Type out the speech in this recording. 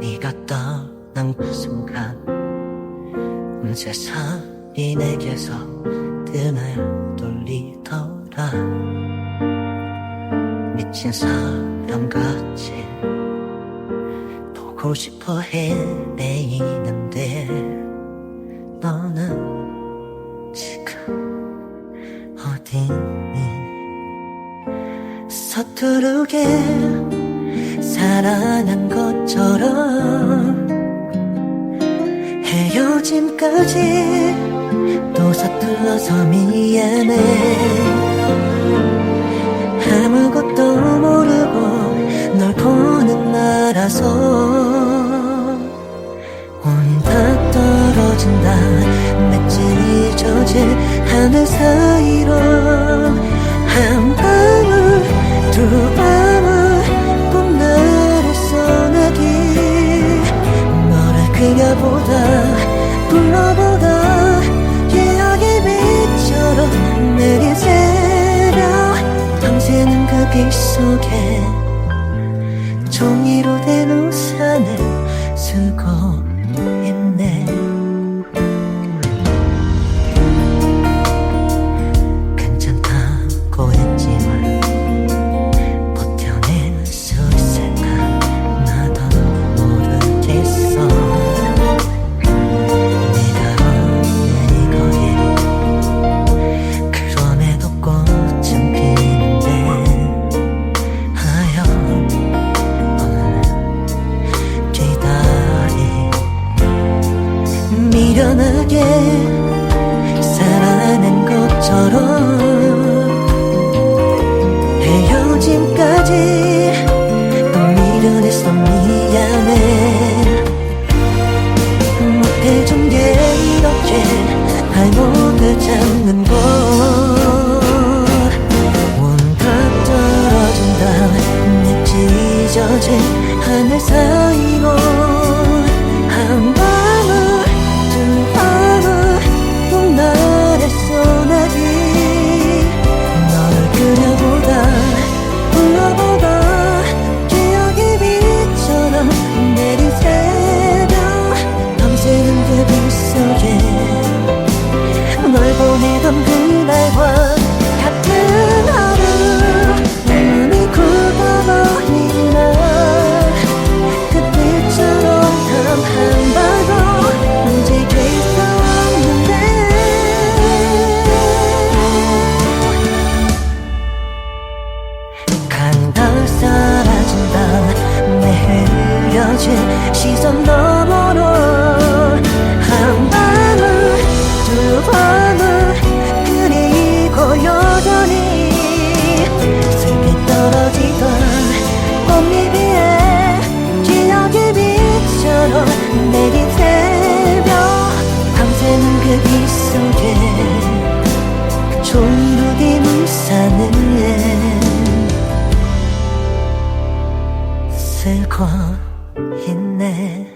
네가 떠난 그 순간 온 세상이 내게서 뜸을 돌리더라. 미친 사람같이 보고 싶어 헤매이는데. 어디니 서투르게 사랑한 것처럼 헤어짐까지 또 서툴러서 미안해. 아무것도 모르고 널 보는 나라서 온다 떨어진다. 맺지 젖은 하늘 사이로 그녀보다 불러보다 기억의 빛처럼 내린 새벽 밤새는 그빛 속에 종이로 된 우산을 쓰고 것처럼 헤어짐까지 또 미련해서 미안해. 못해준 게 이렇게 발목을 잡는 것 온다 떨어진다 내 찢어진 하늘 사이 흐려진 시선 너머로 한 방울 두 방울 그리고 여전히 슬피 떨어지던 꽃잎 위에 기억의 빛처럼 내린 새벽 밤새는 그 빛 속에 종이로 된 우산을 쓰고 있네